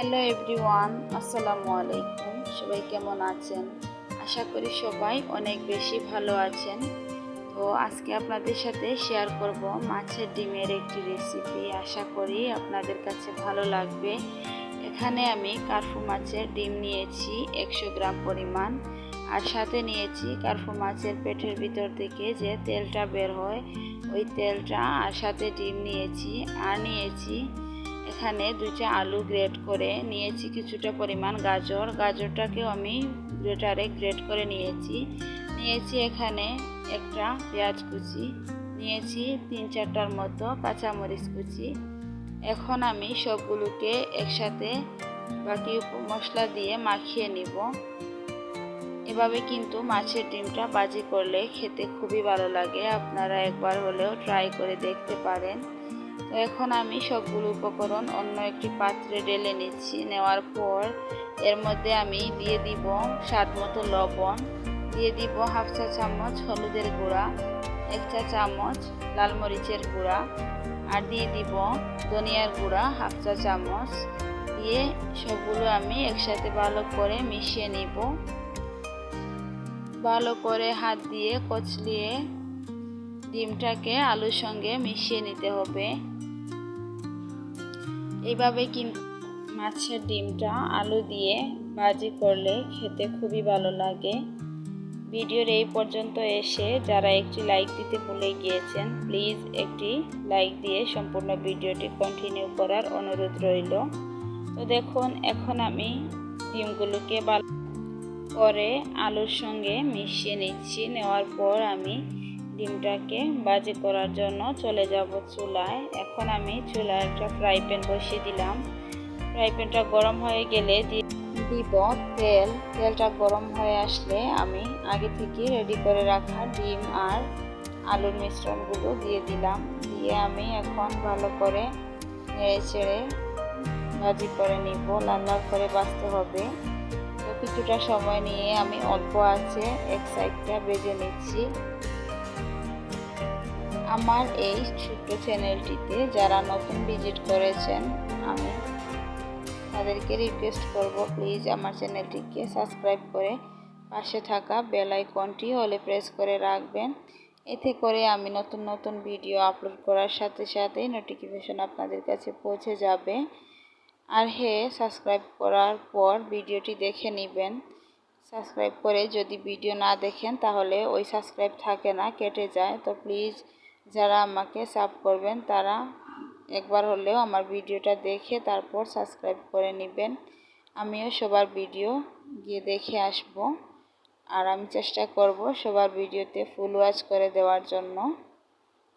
Hello everyone, আসসালামু আলাইকুম। সবাই কেমন আছেন? আশা করি সবাই অনেক বেশি ভালো আছেন। তো আজকে আপনাদের সাথে শেয়ার করব মাছের ডিমের একটি রেসিপি আশা করি আপনাদের কাছে ভালো লাগবে। এখানে আমি কার্ফু মাছের ডিম নিয়েছি একশো গ্রাম পরিমাণ। আর সাথে নিয়েছি কার্ফু মাছের পেটের ভিতর থেকে যে তেলটা বের হয়, ওই তেলটা আর সাথে ডিম নিয়েছি। আর নিয়েছি এখানে দুইটা আলু গ্রেট করে নিয়েছি কিছুটা পরিমাণ গাজর। গাজরটাকেও আমি গ্রেটারে গ্রেট করে নিয়েছি। নিয়েছি এখানে একটা পেঁয়াজ কুচি, নিয়েছি তিন চারটার মতো কাঁচামরিচ কুচি। এখন আমি সবগুলোকে একসাথে বাকি মশলা দিয়ে মাখিয়ে নিব। এভাবে কিন্তু মাছের ডিমটা বাজি করলে খেতে খুবই ভালো লাগে। আপনারা একবার হলেও ট্রাই করে দেখতে পারেন। এখন আমি সবগুলো উপকরণ অন্য একটি পাত্রে ঢেলে নিচ্ছি। নেওয়ার পর এর মধ্যে আমি দিয়ে দিব স্বাদ মতো লবণ, দিয়ে দিব হাফ চা চামচ হলুদের গুঁড়া, এক চা চামচ লাল মরিচের গুঁড়া, আর দিয়ে দিব ধনিয়ার গুঁড়া হাফ চা চামচ। দিয়ে সবগুলো আমি একসাথে ভালো করে মিশিয়ে নিব। ভালো করে হাত দিয়ে কচলিয়ে ডিমটাকে আলুর সঙ্গে মিশিয়ে নিতে হবে। এইভাবে কিন্তু মাছের ডিমটা আলু দিয়ে ভাজি করলে খেতে খুবই ভালো লাগে। ভিডিওর এই পর্যন্ত এসে যারা একটি লাইক দিতে ভুলে গিয়েছেন প্লিজ একটি লাইক দিয়ে সম্পূর্ণ ভিডিওটি কন্টিনিউ করার অনুরোধ রইল। তো দেখুন, এখন আমি ডিমগুলোকে ভালো করে আলুর সঙ্গে মিশিয়ে নিচ্ছি। নেওয়ার পর আমি ডিমটাকে বাজি করার জন্য চলে যাব চুলায়। এখন আমি চুলায় একটা ফ্রাই প্যান বসিয়ে দিলাম। ফ্রাই প্যানটা গরম হয়ে গেলে দিব তেল। তেলটা গরম হয়ে আসলে আমি আগে থেকে রেডি করে রাখা ডিম আর আলুর মিশ্রণগুলো দিয়ে দিলাম। দিয়ে আমি এখন ভালো করে নেড়ে ছেড়ে ভাজি করে নিব। লাল লাল করে বাঁচতে হবে। কিছুটা সময় নিয়ে আমি অল্প আছে, এক সাইডটা বেজে নিচ্ছি। আমার এই ছোট্ট চ্যানেলটিতে যারা নতুন ভিজিট করেছেন, আমি তাদেরকে রিকোয়েস্ট করব প্লিজ আমার চ্যানেলটিকে সাবস্ক্রাইব করে পাশে থাকা বেল আইকনটি হলে প্রেস করে রাখবেন। এতে করে আমি নতুন নতুন ভিডিও আপলোড করার সাথে সাথে নোটিফিকেশন আপনাদের কাছে পৌঁছে যাবে। আর হে সাবস্ক্রাইব করার পর ভিডিওটি দেখে নেবেন। সাবস্ক্রাইব করে যদি ভিডিও না দেখেন, তাহলে ওই সাবস্ক্রাইব থাকে না, কেটে যায়। তো প্লিজ যারা আমাকে সাব করবেন, তারা একবার হলেও আমার ভিডিওটা দেখে তারপর সাবস্ক্রাইব করে নেবেন। আমিও সবার ভিডিও গিয়ে দেখে আসব। আর আমি চেষ্টা করব সবার ভিডিওতে ফুল ওয়াচ করে দেওয়ার জন্য।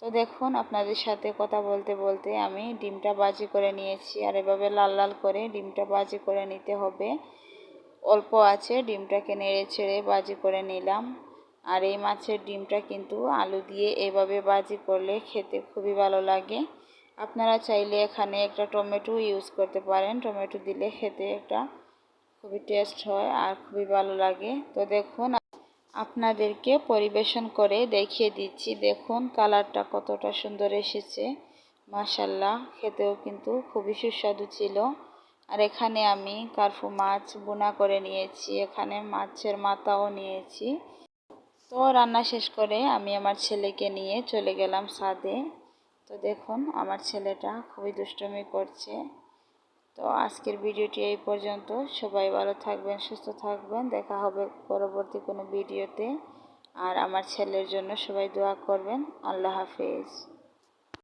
তো দেখুন, আপনাদের সাথে কথা বলতে বলতে আমি ডিমটা বাজি করে নিয়েছি। আর এভাবে লাল লাল করে ডিমটা বাজি করে নিতে হবে। অল্প আছে, ডিমটাকে নেড়ে ছেড়ে বাজি করে নিলাম। আর এই মাছের ডিমটা কিন্তু আলু দিয়ে এভাবে বাজি করলে খেতে খুবই ভালো লাগে। আপনারা চাইলে এখানে একটা টমেটো ইউজ করতে পারেন। টমেটো দিলে খেতে একটা খুবই টেস্ট হয় আর খুবই ভালো লাগে। তো দেখুন, আপনাদেরকে পরিবেশন করে দেখিয়ে দিচ্ছি। দেখুন, কালারটা কতটা সুন্দর এসেছে। মাসাল্লাহ খেতেও কিন্তু খুবই সুস্বাদু ছিল। আর এখানে আমি কার্ফু মাছ বোনা করে নিয়েছি। এখানে মাছের মাথাও নিয়েছি। তো রান্না শেষ করে আমি আমার ছেলেকে নিয়ে চলে গেলাম সাদে তো দেখুন, আমার ছেলেটা খুবই দুষ্টমি করছে। তো আজকের ভিডিওটি এই পর্যন্ত। সবাই ভালো থাকবেন, সুস্থ থাকবেন। দেখা হবে পরবর্তী কোনো ভিডিওতে। আর আমার ছেলের জন্য সবাই দোয়া করবেন। আল্লাহ হাফেজ।